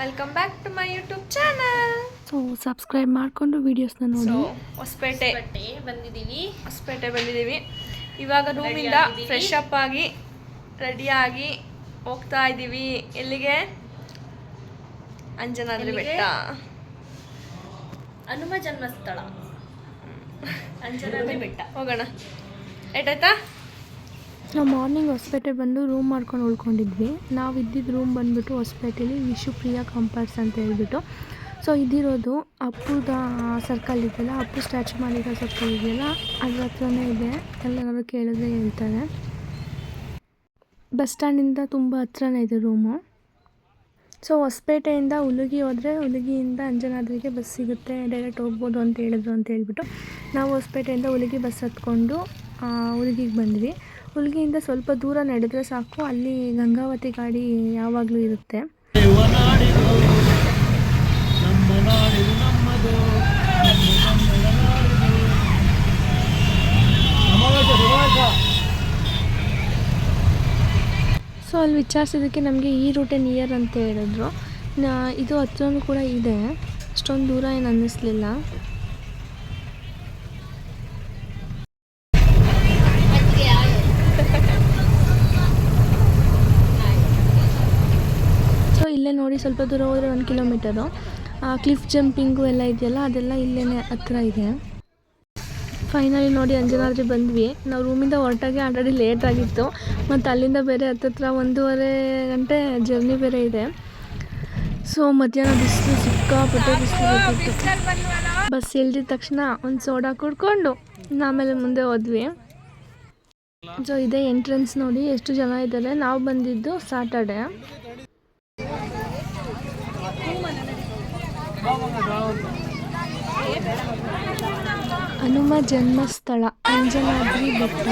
Welcome back to my YouTube channel so subscribe ಮಾಡಿಕೊಂಡು ವಿಡಿಯೋಸ್ನ ನೋಡಿ. ಹೊಸಪೇಟೆ. ಬಂದಿದ್ದೀವಿ. ಹೊಸಪೇಟೆ ಬಂದಿದ್ದೀವಿ. ಇವಾಗ ರೂಮಿಂದ. ಫ್ರೆಶ್ ಅಪ್ ಆಗಿ ರೆಡಿಯಾಗಿ ಹೋಗ್ತಾ ಇದ್ದೀವಿ. ಎಲ್ಲಿಗೆ? ಅಂಜನಾದ್ರಿ? ಬೆಟ್ಟ. ಹನುಮ ಜನ್ಮಸ್ಥಳ. ಅಂಜನಾದ್ರಿ ಬೆಟ್ಟ. ಹೋಗೋಣ. ಏಟಾಯ್ತಾ? ನಾವು ಮಾರ್ನಿಂಗ್ ಹೊಸಪೇಟೆ ಬಂದು ರೂಮ್ ಮಾಡ್ಕೊಂಡು ಉಳ್ಕೊಂಡಿದ್ವಿ. ನಾವು ಇದ್ದಿದ್ದು ರೂಮ್ ಬಂದುಬಿಟ್ಟು ಹೊಸಪೇಟೆಲಿ ವಿಶುಪ್ರಿಯ ಕಂಪರ್ಸ್ ಅಂತ ಹೇಳ್ಬಿಟ್ಟು. ಸೊ ಇದಿರೋದು ಅಪ್ಪುದ ಸರ್ಕಲ್ ಇದೆಯಲ್ಲ, ಅಪ್ಪು ಸ್ಟ್ಯಾಚು ಮಾಡಿರೋ ಸರ್ಕಲ್ ಇದೆಯಲ್ಲ, ಅದ್ರ ಹತ್ರನೇ ಇದೆ. ಎಲ್ಲರೂ ಕೇಳಿದ್ರೆ ಹೇಳ್ತಾರೆ. ಬಸ್ ಸ್ಟ್ಯಾಂಡಿಂದ ತುಂಬ ಹತ್ರನೇ ಇದೆ ರೂಮು. ಸೊ ಹೊಸಪೇಟೆಯಿಂದ ಉಲುಗಿ ಹೋದರೆ ಹುಲಗಿಯಿಂದ ಅಂಜನಾದ್ರಿಗೆ ಬಸ್ ಸಿಗುತ್ತೆ, ಡೈರೆಕ್ಟ್ ಹೋಗ್ಬೋದು ಅಂತ ಹೇಳಿದ್ರು ಅಂತ ಹೇಳ್ಬಿಟ್ಟು ನಾವು ಹೊಸಪೇಟೆಯಿಂದ ಉಲುಗಿ ಬಸ್ ಹತ್ಕೊಂಡು ಉಲುಗಿಗೆ ಬಂದ್ವಿ. ಹುಲಗಿಯಿಂದ ಸ್ವಲ್ಪ ದೂರ ನಡೆದ್ರೆ ಸಾಕು. ಅಲ್ಲಿ ಗಂಗಾವತಿ ಗಾಡಿ ಯಾವಾಗಲೂ ಇರುತ್ತೆ. ಸೊ ಅಲ್ಲಿ ವಿಚಾರಿಸಿದ್ದಕ್ಕೆ ನಮಗೆ ಈ ರೂಟೇ ನಿಯರ್ ಅಂತ ಹೇಳಿದ್ರು. ಇದು ಹತ್ರನೂ ಕೂಡ ಇದೆ. ಅಷ್ಟೊಂದು ದೂರ ಏನು ಅನ್ನಿಸ್ಲಿಲ್ಲ. ಸ್ವಲ್ಪ ದೂರ ಹೋದರೆ ಒಂದು ಕಿಲೋಮೀಟರು. ಕ್ಲಿಫ್ ಜಂಪಿಂಗು ಎಲ್ಲ ಇದೆಯಲ್ಲ, ಅದೆಲ್ಲ ಇಲ್ಲೇ ಹತ್ರ ಇದೆ. ಫೈನಲಿ ನೋಡಿ ಅಂಜನಾದ್ರಿ ಬಂದ್ವಿ. ನಾವು ರೂಮಿಂದ ಹೊರಟಾಗೆ ಆಲ್ರೆಡಿ ಲೇಟ್ ಆಗಿತ್ತು. ಮತ್ತು ಅಲ್ಲಿಂದ ಬೇರೆ ಹತ್ತತ್ರ ಒಂದೂವರೆ ಗಂಟೆ ಜರ್ನಿ ಬೇರೆ ಇದೆ. ಸೊ ಮಧ್ಯಾಹ್ನ ಬಿಸಿಲು ಸಿಕ್ಕಾಪಟ್ಟೆ ಬಿಸಿಲು ಬಸ್ ಇಳ್ದಿದ ತಕ್ಷಣ ಒಂದು ಸೋಡಾ ಕುಡ್ಕೊಂಡು ಆಮೇಲೆ ಮುಂದೆ ಹೋದ್ವಿ. ಸೊ ಇದೇ ಎಂಟ್ರೆನ್ಸ್ ನೋಡಿ, ಎಷ್ಟು ಜನ ಇದ್ದಾರೆ. ನಾವು ಬಂದಿದ್ದು ಸಾಟರ್ಡೆ ಹನುಮ ಜನ್ಮಸ್ಥಳ, ಅಂಜನಾದ್ರಿ ಬೆಟ್ಟ.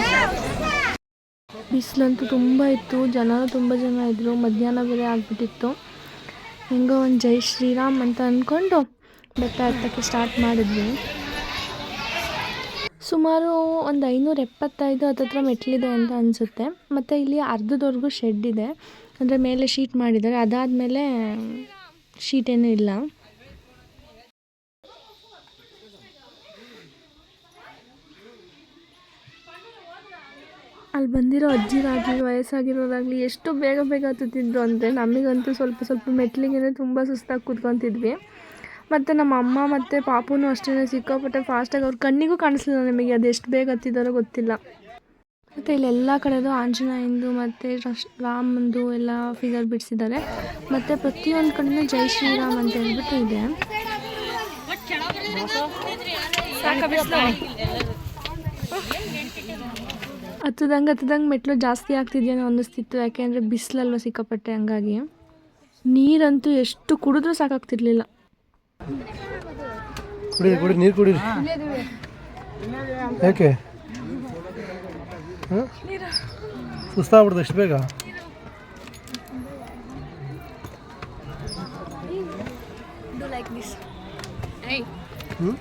ಬಿಸಿಲಂತೂ ತುಂಬ ಇತ್ತು, ಜನರು ತುಂಬ ಜನ ಇದ್ದರು ಮಧ್ಯಾಹ್ನ ಬೇರೆ ಆಗಿಬಿಟ್ಟಿತ್ತು. ಹೆಂಗೋ ಒಂದು ಜೈ ಶ್ರೀರಾಮ್ ಅಂತ ಅಂದ್ಕೊಂಡು ಬೆಟ್ಟ ಹತ್ತಕ್ಕೆ ಸ್ಟಾರ್ಟ್ ಮಾಡಿದ್ವಿ. ಸುಮಾರು ಒಂದು ಐನೂರ ಎಪ್ಪತ್ತೈದು ಹತ್ತತ್ರ ಮೆಟ್ಲಿದೆ ಅಂತ ಅನಿಸುತ್ತೆ. ಮತ್ತು ಇಲ್ಲಿ ಅರ್ಧದವರೆಗೂ ಶೆಡ್ ಇದೆ. ಅಂದರೆ ಮೇಲೆ ಶೀಟ್ ಮಾಡಿದ್ದಾರೆ. ಅದಾದಮೇಲೆ ಶೀಟ್ ಏನೂ ಇಲ್ಲ. ಅಲ್ಲಿ ಬಂದಿರೋ ಅಜ್ಜಿರಾಗಲಿ ವಯಸ್ಸಾಗಿರೋರಾಗಲಿ ಎಷ್ಟು ಬೇಗ ಬೇಗ ಹತ್ತುತ್ತಿದ್ರು ಅಂದರೆ ನಮಗಂತೂ ಸ್ವಲ್ಪ ಸ್ವಲ್ಪ ಮೆಟ್ಲಿಗೆ ತುಂಬ ಸುಸ್ತಾಗಿ ಕೂತ್ಕೊತಿದ್ವಿ. ಮತ್ತು ನಮ್ಮ ಅಮ್ಮ ಮತ್ತು ಪಾಪುನೂ ಅಷ್ಟೇ ಸಿಕ್ಕಾಪಟ್ಟೆ ಫಾಸ್ಟಾಗಿ ಅವ್ರ ಕಣ್ಣಿಗೂ ಕಾಣಿಸ್ಲಿಲ್ಲ ನಮಗೆ, ಅದು ಎಷ್ಟು ಬೇಗ ಹತ್ತಿದಾರೋ ಗೊತ್ತಿಲ್ಲ. ಮತ್ತು ಇಲ್ಲೆಲ್ಲ ಕಡೆದು ಆಂಜನೇಯಂದು ಮತ್ತು ರಾಮಂದು ಎಲ್ಲ ಫಿಗರ್ ಬಿಡಿಸಿದ್ದಾರೆ. ಮತ್ತು ಪ್ರತಿಯೊಂದು ಕಡೆಯೂ ಜೈ ಶ್ರೀರಾಮ್ ಅಂತ ಹೇಳ್ಬಿಟ್ಟು ಇದೆ. ಹತ್ತದಂಗೆ ಹತ್ತದಂಗೆ ಮೆಟ್ಲು ಜಾಸ್ತಿ ಆಗ್ತಿದ್ಯೇನೋ ಅನ್ನಿಸ್ತಿತ್ತು. ಯಾಕೆಂದರೆ ಬಿಸಿಲಲ್ವ ಸಿಕ್ಕಾಪಟ್ಟೆ ಹಂಗಾಗಿ. ನೀರಂತೂ ಎಷ್ಟು ಕುಡಿದ್ರೂ ಸಾಕಾಗ್ತಿರ್ಲಿಲ್ಲ. ಕುಡಿ ಕುಡಿ ನೀರು ಕುಡೀರಿ ಯಾಕೆ? ಸುಸ್ತಾಗ್ಬಿಡ್ದು ಎಷ್ಟು ಬೇಗ. ಹ್ಞೂ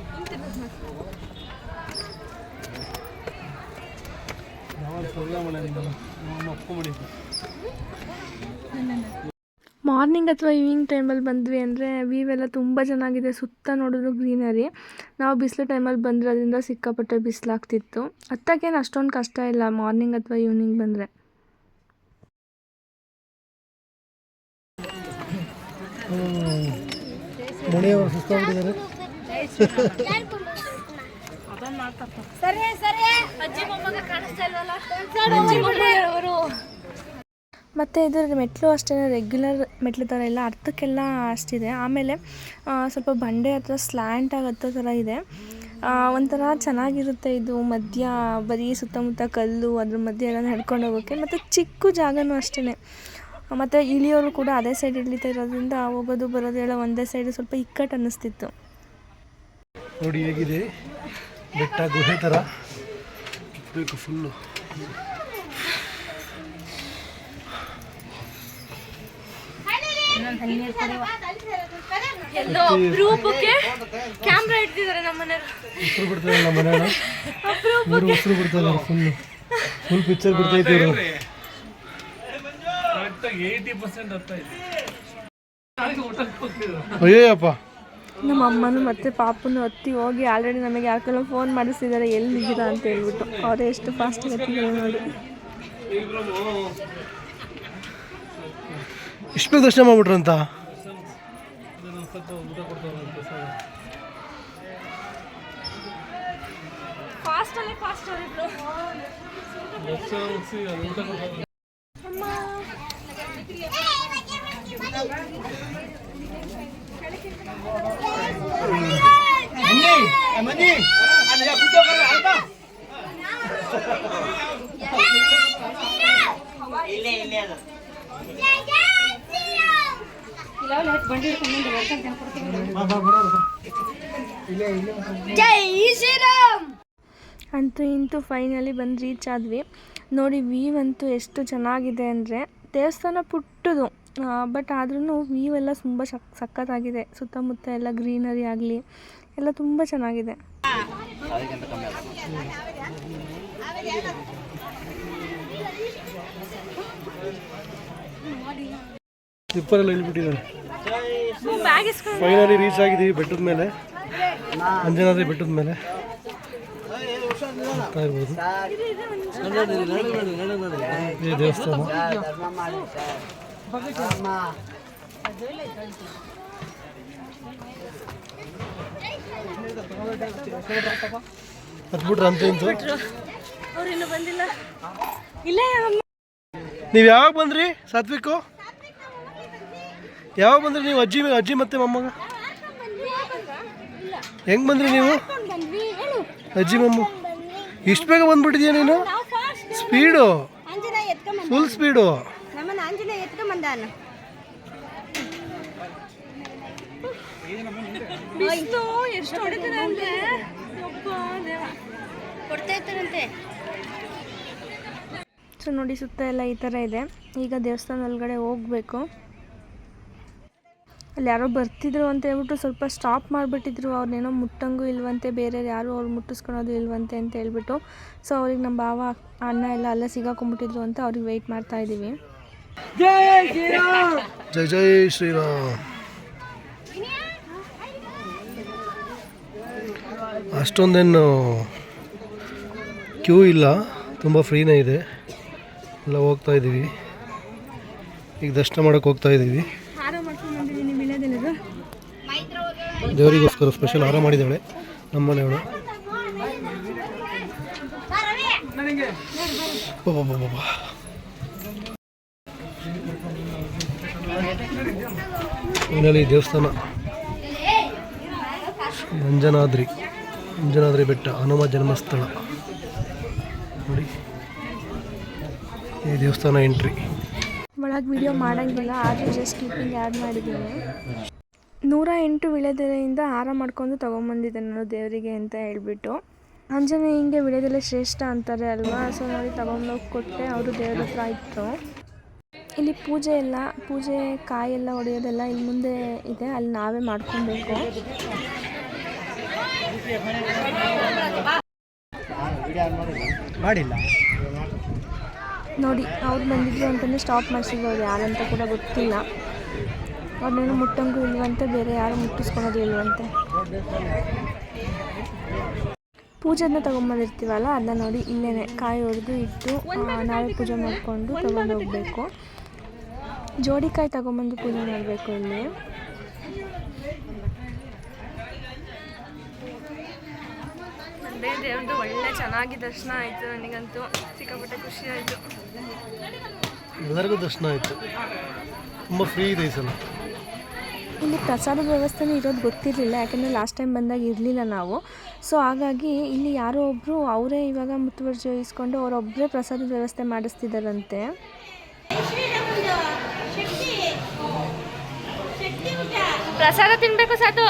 ಮಾರ್ನಿಂಗ್ ಅಥವಾ ಈವ್ನಿಂಗ್ ಟೈಮಲ್ಲಿ ಬಂದ್ವಿ ಅಂದರೆ ವ್ಯೂ ಎಲ್ಲ ತುಂಬ ಚೆನ್ನಾಗಿದೆ ಸುತ್ತ ನೋಡಿದ್ರು ಗ್ರೀನರಿ. ನಾವು ಬಿಸಿಲು ಟೈಮಲ್ಲಿ ಅದರಿಂದ ಸಿಕ್ಕಾಪಟ್ಟೆ ಬಿಸಿಲಾಗ್ತಿತ್ತು. ಹತ್ತಕ್ಕೇನು ಅಷ್ಟೊಂದು ಕಷ್ಟ ಇಲ್ಲ ಮಾರ್ನಿಂಗ್ ಅಥವಾ ಈವ್ನಿಂಗ್ ಬಂದರೆ. ಮಣಿಯವರು ಸುಸ್ತಾಗ್ಬಿಟ್ಟಿದ್ದಾರೆ. ಮತ್ತು ಇದರ ಮೆಟ್ಲು ಅಷ್ಟೇ ರೆಗ್ಯುಲರ್ ಮೆಟ್ಲು ಥರ ಇಲ್ಲ ಅರ್ಧಕ್ಕೆಲ್ಲ ಅಷ್ಟಿದೆ. ಆಮೇಲೆ ಸ್ವಲ್ಪ ಬಂಡೆ ಹತ್ರ ಸ್ಲ್ಯಾಂಟ್ ಆಗತ್ತೋ ಥರ ಇದೆ. ಆ, ಒಂಥರ ಚೆನ್ನಾಗಿರುತ್ತೆ ಇದು ಮಧ್ಯ ಬರೀ ಸುತ್ತಮುತ್ತ ಕಲ್ಲು ಅದ್ರ ಮಧ್ಯ ಎಲ್ಲ ನಡ್ಕೊಂಡು ಹೋಗೋಕ್ಕೆ ಮತ್ತು ಚಿಕ್ಕ ಜಾಗನೂ ಅಷ್ಟೇ ಮತ್ತು ಇಳಿಯೋರು ಕೂಡ ಅದೇ ಸೈಡ್ ಇಳಿತಾ ಇರೋದ್ರಿಂದ ಹೋಗೋದು ಬರೋದು ಎಲ್ಲ ಒಂದೇ ಸೈಡ್ ಸ್ವಲ್ಪ ಇಕ್ಕಟ್ಟು ಅನ್ನಿಸ್ತಿತ್ತು. ನೋಡಿ ಹೇಗಿದೆ? ಬೆಟ್ಟ ಗುಹೆ ಥರ ಬೇಕು ಫುಲ್ಲು ಎಲ್ಲೋ ಅಪರೂಪಕ್ಕೆ ಕ್ಯಾಮ್ರಾ ಇಡ್ತಿದ್ದಾರೆ ನಮ್ಮ ಮನೆಯವರು ಉಸಿರು ಬಿಡ್ತಾರೆ ನಮ್ಮ ಮನೆಯಲ್ಲ ಇವರು. ಉಸಿರು ಬಿಡ್ತಾರೆ ಫುಲ್ಲು ಫುಲ್ ಪಿಕ್ಚರ್ ಬಿಡ್ತೈತೆ ಅಯ್ಯೋ ಅಯ್ಯಪ್ಪ ನಮ್ಮ ಅಮ್ಮನೂ ಮತ್ತು ಪಾಪನು ಹತ್ತಿ ಹೋಗಿ ಆಲ್ರೆಡಿ ನಮಗೆ ಯಾಕೆಲ್ಲ ಫೋನ್ ಮಾಡಿಸಿದ್ದಾರೆ ಎಲ್ಲಿದ್ದೀರಾ ಅಂತ ಹೇಳ್ಬಿಟ್ಟು ಅವರೇ ಎಷ್ಟು ಫಾಸ್ಟ್ ಹತ್ತಿದ್ದಾರೆ ನೋಡಿ. ಇಷ್ಟು ದರ್ಶನ ಮಾಡ್ಬಿಟ್ರಂತ? ಫಾಸ್ಟಲ್ಲೇ ಶ್ರೀರಾಮ್. ಅಂತೂ ಇಂತೂ ಫೈನಲಿ ಬಂದು ರೀಚ್ ಆದ್ವಿ. ನೋಡಿ ವ್ಯೂ ಅಂತೂ ಎಷ್ಟು ಚೆನ್ನಾಗಿದೆ ಅಂದರೆ ದೇವಸ್ಥಾನ ಪುಟ್ಟದು. ಬಟ್ ಆದ್ರೂ ವ್ಯೂ ಎಲ್ಲ ತುಂಬ ಸಕ್ ಸಖತ್ತಾಗಿದೆ ಸುತ್ತಮುತ್ತ ಎಲ್ಲ ಗ್ರೀನರಿ ಆಗಲಿ ಎಲ್ಲ ತುಂಬ ಚೆನ್ನಾಗಿದೆ. ಸ್ಲಿಪ್ಪರೆಲ್ಲ ಇಸ್ಕೊಂಡು ಫೈನಲಿ ರೀಚ್ ಆಗಿದ್ದೀವಿ ಬೆಟ್ಟದ ಮೇಲೆ. ಅಂಜನಾದ್ರಿ ಬೆಟ್ಟದ ಮೇಲೆ. ಹೋಗ್ತಾ ಇರ್ಬೋದು. ದೇವಸ್ಥಾನ ಹತ್ಬಿಟ್ರೆ ಅಂತ ಇಂತು ಅವ್ರಿನ್ನೂ ಬಂದಿಲ್ಲ ಇಲ್ಲೇ ಅಮ್ಮ ನೀವು ಯಾವಾಗ ಬಂದ್ರಿ ಸಾತ್ವಿಕು? ಯಾವಾಗ ಬಂದ್ರಿ ನೀವು ಅಜ್ಜಿ ಅಜ್ಜಿ ಮತ್ತೆ ಮೊಮ್ಮಗ? ಹೆಂಗ್ ಬಂದ್ರಿ ನೀವು? ಅಜ್ಜಿ ಮಮ್ಮ ಇಷ್ಟು ಬೇಗ ಬಂದ್ಬಿಟ್ಟಿದ್ಯಾ ನೀನು? ಸ್ಪೀಡು. ಫುಲ್ ಸ್ಪೀಡು ಬಿಸ್ಲು ಎಷ್ಟು ಹೊಡಿತಾರೆ ಅಂದ್ರೆ? ಕೊಡ್ತಾ ಇರ್ತಾರಂತೆ. ಸೊ ನೋಡಿ ಸುತ್ತ ಎಲ್ಲ ಈ ಥರ ಇದೆ. ಈಗ ದೇವಸ್ಥಾನ ಒಳಗಡೆ ಹೋಗಬೇಕು. ಅಲ್ಲಿ ಯಾರೋ ಬರ್ತಿದ್ರು ಅಂತ ಹೇಳ್ಬಿಟ್ಟು ಸ್ವಲ್ಪ ಸ್ಟಾಪ್ ಮಾಡಿಬಿಟ್ಟಿದ್ರು. ಅವ್ರನ್ನೇನೋ ಮುಟ್ಟಂಗೂ ಇಲ್ವಂತೆ ಬೇರೆ ಯಾರು ಅವ್ರು ಮುಟ್ಟಿಸ್ಕೊಳೋದು ಇಲ್ವಂತೆ ಅಂತ ಹೇಳ್ಬಿಟ್ಟು. ಸೊ ಅವ್ರಿಗೆ ನಮ್ಮ ಭಾವ ಅಣ್ಣ ಎಲ್ಲ ಅಲ್ಲೇ ಸಿಗಾಕೊಂಡ್ಬಿಟ್ಟಿದ್ರು ಅಂತ ಅವ್ರಿಗೆ ವೆಯ್ಟ್ ಮಾಡ್ತಾ ಇದ್ದೀವಿ ಜೈ ಜೈ ಶ್ರೀರಾಮ್. ಅಷ್ಟೊಂದೇನು ಕ್ಯೂ ಇಲ್ಲ, ತುಂಬ ಫ್ರೀನೇ ಇದೆ. ಎಲ್ಲ ಹೋಗ್ತಾ ಇದ್ದೀವಿ. ಈಗ ದರ್ಶನ ಮಾಡೋಕೆ ಹೋಗ್ತಾ ಇದ್ದೀವಿ. ದೇವರಿಗೋಸ್ಕರ ಸ್ಪೆಷಲ್ ಆರ ಮಾಡಿದ್ದಾಳೆ ನಮ್ಮ ಮನೆಯವಳು. ಫೈನಲಿ ದೇವಸ್ಥಾನ. ಶ್ರೀ ಅಂಜನಾದ್ರಿ ಬೆಟ್ಟ, ಹನುಮ ಜನ್ಮಸ್ಥಳ. ನೋಡಿ, ಈ ದೇವಸ್ಥಾನ ಎಂಟ್ರಿ ಒಳಗೆ ವಿಡಿಯೋ ಮಾಡೋಂಗಿಲ್ಲ, ಆದರೂ ಜಸ್ಟ್ ಕ್ಲಿಪ್ಪಿಂಗ್ ಆ್ಯಡ್ ಮಾಡಿದ್ದೀನಿ. ನೂರ ಎಂಟು ವಿಳೆದೆಲೆಯಿಂದ ಹಾರ ಮಾಡ್ಕೊಂಡು ತೊಗೊಂಬಂದಿದ್ದೆ ನಾನು ದೇವರಿಗೆ ಅಂತ ಹೇಳ್ಬಿಟ್ಟು. ಹಿಂಗೆ ವಿಳೆದೆಲೆ ಶ್ರೇಷ್ಠ ಅಂತಾರೆ ಅಲ್ವಾ? ಸೊ ನೋಡಿ, ತೊಗೊಂಡೋಗಿ ಕೊಟ್ಟೆ, ಅವರು ದೇವ್ರ ಹತ್ರ ಇತ್ತು ಇಲ್ಲಿ ಪೂಜೆ ಎಲ್ಲ, ಪೂಜೆ ಕಾಯೆಲ್ಲ ಹೊಡೆಯೋದೆಲ್ಲ ಇಲ್ಲಿ ಮುಂದೆ ಇದೆ, ಅಲ್ಲಿ ನಾವೇ ಮಾಡ್ಕೊಬೇಕು. ಮಾಡಿಲ್ಲ. ನೋಡಿ, ಅವ್ರು ಬಂದಿದ್ರು ಅಂತಲೇ ಸ್ಟಾಪ್ ಮಾಡಿಸಿದ್ರು ಅವ್ರು ಯಾರಂತ ಕೂಡ ಗೊತ್ತಿಲ್ಲ. ಅವ್ರನ್ನೇನು ಮುಟ್ಟಂಗೂ ಇಲ್ವಂತೆ, ಬೇರೆ ಯಾರು ಮುಟ್ಟಿಸ್ಕೊಳೋದು ಇಲ್ವಂತೆ. ಪೂಜೆನ ತಗೊಂಬಂದಿರ್ತೀವಲ್ಲ, ಅದನ್ನ ನೋಡಿ ಇಲ್ಲೇ ಕಾಯಿ ಹೊಡೆದು ಇಟ್ಟು ನಾವೇ ಪೂಜೆ ಮಾಡಿಕೊಂಡು ತೊಗೊಂಡು ಹೋಗಬೇಕು ಜೋಡಿಕಾಯಿ ತಗೊಂಬಂದು ಪೂಜೆ ಮಾಡಬೇಕು ಇಲ್ಲಿ. ಅದೇ ದೇವ್ರದ್ದು ಒಳ್ಳೆ ಚೆನ್ನಾಗಿ ದರ್ಶನ ಆಯಿತು ನನಗಂತೂ. ಸಿಕ್ಕಾಪಟ್ಟೆ ಖುಷಿ ಆಯಿತು. ಎಲ್ಲರಿಗೂ ದರ್ಶನ ಆಯಿತು. ತುಂಬ ಫ್ರೀ ಇದೆ ಈ ಸಲ. ಇಲ್ಲಿ ಪ್ರಸಾದ ವ್ಯವಸ್ಥೆನೂ ಇರೋದು ಗೊತ್ತಿರಲಿಲ್ಲ ಯಾಕಂದರೆ ಲಾಸ್ಟ್ ಟೈಮ್ ಬಂದಾಗ ಇರಲಿಲ್ಲ ನಾವು. ಸೊ ಹಾಗಾಗಿ ಇಲ್ಲಿ ಯಾರೋ ಒಬ್ಬರು ಅವರೇ ಇವಾಗ ಮುತುವರ್ಜಿ ವಹಿಸ್ಕೊಂಡು ಅವರೊಬ್ಬರೇ ಪ್ರಸಾದ ವ್ಯವಸ್ಥೆ ಮಾಡಿಸ್ತಿದ್ದಾರಂತೆ ಪ್ರಸಾದ ತಿನ್ನಬೇಕು ಸಾತು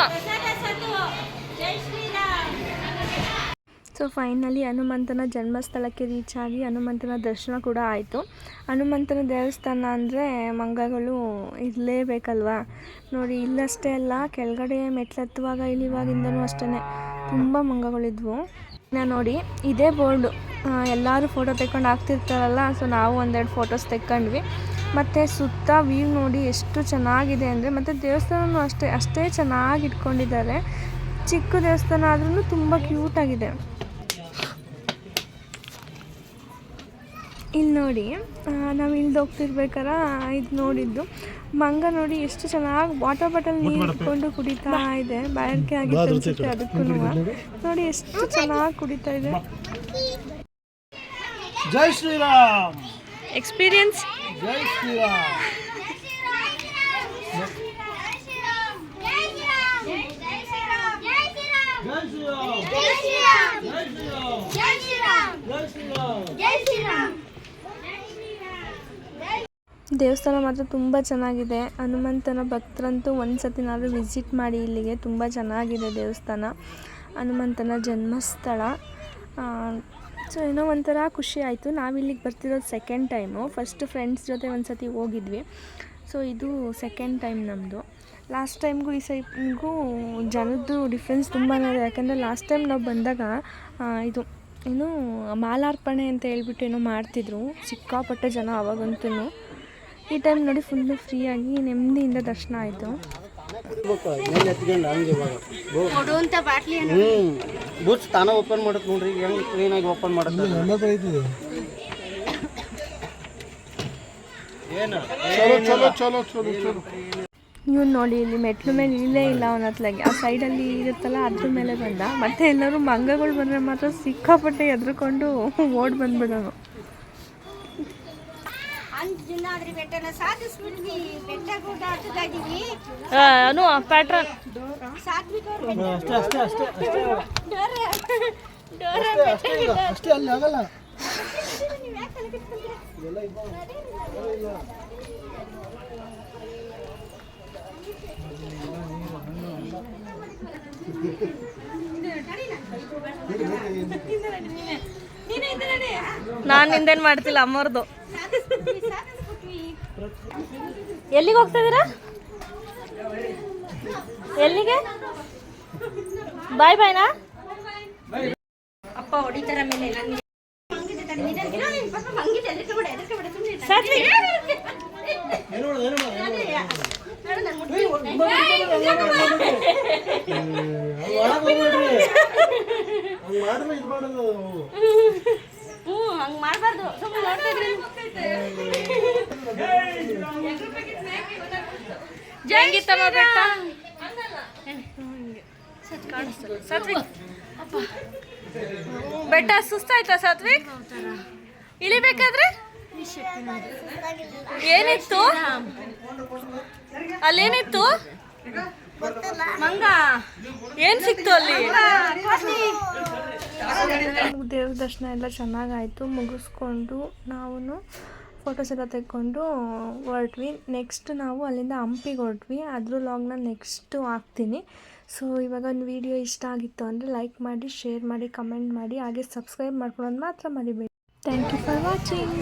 ಸೊ ಫೈನಲಿ ಹನುಮಂತನ ಜನ್ಮಸ್ಥಳಕ್ಕೆ ರೀಚ್ ಆಗಿ ಹನುಮಂತನ ದರ್ಶನ ಕೂಡ ಆಯಿತು ಹನುಮಂತನ ದೇವಸ್ಥಾನ ಅಂದರೆ ಮಂಗಗಳು ಇರಲೇಬೇಕಲ್ವಾ ನೋಡಿ ಇಲ್ಲಷ್ಟೇ ಅಲ್ಲ ಕೆಳಗಡೆ ಮೆಟ್ಲತ್ತುವಾಗ ಇಳಿವಾಗಿಂದನೂ ಅಷ್ಟೇ ತುಂಬ ಮಂಗಗಳಿದ್ವು ನಾ ನೋಡಿ ಇದೇ ಬೋರ್ಡು ಎಲ್ಲರೂ ಫೋಟೋ ತೆಕ್ಕೊಂಡು ಹಾಕ್ತಿರ್ತಾರಲ್ಲ ಸೊ ನಾವು ಒಂದೆರಡು ಫೋಟೋಸ್ ತೆಕ್ಕೊಂಡ್ವಿ ಮತ್ತು ಸುತ್ತ ವ್ಯೂ ನೋಡಿ ಎಷ್ಟು ಚೆನ್ನಾಗಿದೆ ಅಂದರೆ ಮತ್ತು ದೇವಸ್ಥಾನವೂ ಅಷ್ಟೇ ಅಷ್ಟೇ ಚೆನ್ನಾಗಿ ಇಟ್ಕೊಂಡಿದ್ದಾರೆ ಚಿಕ್ಕ ದೇವಸ್ಥಾನ ಆದ್ರೂ ತುಂಬ ಕ್ಯೂಟಾಗಿದೆ ಇಲ್ಲಿ ನೋಡಿ ನಾವು ಇಲ್ಲಿ ಹೋಗ್ತಿರ್ಬೇಕಾರ ಇದು ನೋಡಿದ್ದು. ಮಂಗ ನೋಡಿ ಎಷ್ಟು ಚೆನ್ನಾಗಿ ವಾಟರ್ ಬಾಟಲ್ ನೀರು ಇಟ್ಕೊಂಡು ಕುಡಿತಾ ಇದೆ. ಬಾಯಾರಿಕೆ ಆಗಿ ಅನ್ಸುತ್ತೆ ಅದಕ್ಕೂ ನೋಡಿ ಎಷ್ಟು ಚೆನ್ನಾಗಿ ಕುಡಿತಾ ಇದೆ. ಜೈ ಶ್ರೀರಾಮ್. ಎಕ್ಸ್ಪೀರಿಯನ್ಸ್ ಜೈ ಶ್ರೀರಾಮ್ ಜೈ ಶ್ರೀರಾಮ್ ಜೈ ಶ್ರೀರಾಮ್ ದೇವಸ್ಥಾನ ಮಾತ್ರ ತುಂಬ ಚೆನ್ನಾಗಿದೆ. ಹನುಮಂತನ ಭಕ್ತರಂತೂ ಒಂದು ಸತಿನಾದರೂ ವಿಸಿಟ್ ಮಾಡಿ ಇಲ್ಲಿಗೆ. ತುಂಬ ಚೆನ್ನಾಗಿದೆ ದೇವಸ್ಥಾನ. ಹನುಮಂತನ ಜನ್ಮಸ್ಥಳ. ಸೊ ಏನೋ ಒಂಥರ ಖುಷಿ ಆಯಿತು. ನಾವು ಇಲ್ಲಿಗೆ ಬರ್ತಿರೋದು ಸೆಕೆಂಡ್ ಟೈಮು ಫಸ್ಟ್ ಫ್ರೆಂಡ್ಸ್ ಜೊತೆ ಒಂದು ಸತಿ ಹೋಗಿದ್ವಿ. ಸೊ ಇದು ಸೆಕೆಂಡ್ ಟೈಮ್ ನಮ್ಮದು ಲಾಸ್ಟ್ ಟೈಮ್ಗೂ ಈ ಸೈಗೂ ಜನದ್ದು ಡಿಫ್ರೆನ್ಸ್ ತುಂಬಾ ಇದೆ. ಯಾಕಂದರೆ ಲಾಸ್ಟ್ ಟೈಮ್ ನಾವು ಬಂದಾಗ ಇದು ಏನು ಮಾಲಾರ್ಪಣೆ ಅಂತ ಹೇಳ್ಬಿಟ್ಟು ಏನೋ ಮಾಡ್ತಿದ್ರು. ಸಿಕ್ಕಾಪಟ್ಟೆ ಜನ ಅವಾಗಂತೂ ಈ ಟೈಮ್ ನೋಡಿ ಫುಲ್ಲು ಫ್ರೀಯಾಗಿ ನೆಮ್ಮದಿಯಿಂದ ದರ್ಶನ ಆಯಿತು. ತಾನೇ ಓಪನ್ ಮಾಡತ್ ನೋಡ್ರಿ ಹೆಂಗೆ ಆಗಿ ಓಪನ್ ಮಾಡುತ್ತೆ ನನ್ನ ಏನು? ಚಲೋ ಚಲೋ ಚಲೋ ಚಲೋ ಚಲೋ. ಇವ್ನು ನೋಡಿ ಇಲ್ಲಿ ಮೆಟ್ಲು ಮೇಲೆ ಇಲ್ಲೇ ಇಲ್ಲ ಅವನ ಹತ್ಲಾಗೆ ಆ ಸೈಡಲ್ಲಿ ಇರುತ್ತಲ್ಲ ಅದ್ರ ಮೇಲೆ ಬಂದ. ಮತ್ತೆ ಎಲ್ಲರೂ ಮಂಗಗಳು ಬಂದರೆ ಮಾತ್ರ ಸಿಕ್ಕಾಪಟ್ಟೆ ಎದ್ರುಕೊಂಡು ಓಡ್ ಬಂದ್ಬಿಡೋನು. ಅಂಜನಾದ್ರಿ ಬೆಟ್ಟನ ಸಾಧಿಸ್ಬಿಟ್ವಿ ಬೆಟ್ಟ ಗುಡ್ಡ ಹತ್ತುತ್ತಾ ಇದೀವಿ ಅನು ಪ್ಯಾಟ್ರನ್ ಸಾತ್ವಿಕ ಅವ್ರ ಅಷ್ಟೇ ಅಷ್ಟೇ ಅಷ್ಟೇ ಅಷ್ಟೇ ಡೋರ ಡೋರ ಅಷ್ಟೇ ಈಗ ಅಷ್ಟೇ ಅಲ್ಲಿ ಆಗಲ್ಲ. ನೀವು ಯಾಕೆ ತಲೆ ಕೆಡ್ಸ್ಕೊಂತೀರಾ? ನಾನು ನಿಂದೇನು ಮಾಡ್ತಿಲ್ಲ ಅಮ್ಮವ್ರದ್ದು ಎಲ್ಲಿಗೆ ಹೋಗ್ತಾ ಇದ್ದೀರಾ ಎಲ್ಲಿಗೆ ಬಾಯ್ ಬಾಯ್ನಾ ಅಪ್ಪ ಹೊಡಿತಾರ ಮೇಲೆ ಹ್ಞೂ ಹಂಗ್ ಮಾಡ್ಬಾರ್ದು. ಸುಮ್ಮನೆ ನೋಡ್ತಾ ಇದ್ರೆ ಹೆಂಗಿತ್ತಮ್ಮ ಬೆಟ್ಟ ಸಾತ್ವಿಕ್. ಬೆಟ್ಟ ಸುಸ್ತಾಯ್ತಾ ಸಾತ್ವಿಕ್? ಇಳಿಬೇಕಾದ್ರೆ? ಏನಿತ್ತು? ಅಲ್ಲೇನಿತ್ತು? ಮಂಗ. ಏನ್ ಸಿಕ್ತು ಅಲ್ಲಿ? ದೇವ್ರ ದರ್ಶನ ಎಲ್ಲ ಚೆನ್ನಾಗಾಯಿತು. ಮುಗಿಸ್ಕೊಂಡು ನಾವು ಫೋಟೋಸ್ ಎಲ್ಲ ತೆಕ್ಕೊಂಡು ಹೊರಟ್ವಿ. ನೆಕ್ಸ್ಟ್ ನಾವು ಅಲ್ಲಿಂದ ಹಂಪಿಗೆ ಹೊರಟ್ವಿ. ಅದ್ರ ಲಾಗ್ನ ನೆಕ್ಸ್ಟು ಹಾಕ್ತೀನಿ. ಸೊ ಇವಾಗ ಒಂದು ವಿಡಿಯೋ ಇಷ್ಟ ಆಗಿತ್ತು ಅಂದರೆ ಲೈಕ್ ಮಾಡಿ ಶೇರ್ ಮಾಡಿ ಕಮೆಂಟ್ ಮಾಡಿ, ಹಾಗೆ ಸಬ್ಸ್ಕ್ರೈಬ್ ಮಾಡ್ಕೊಳ್ಳೋದು ಮಾತ್ರ ಮರಿಬೇಡಿ. Thank you for watching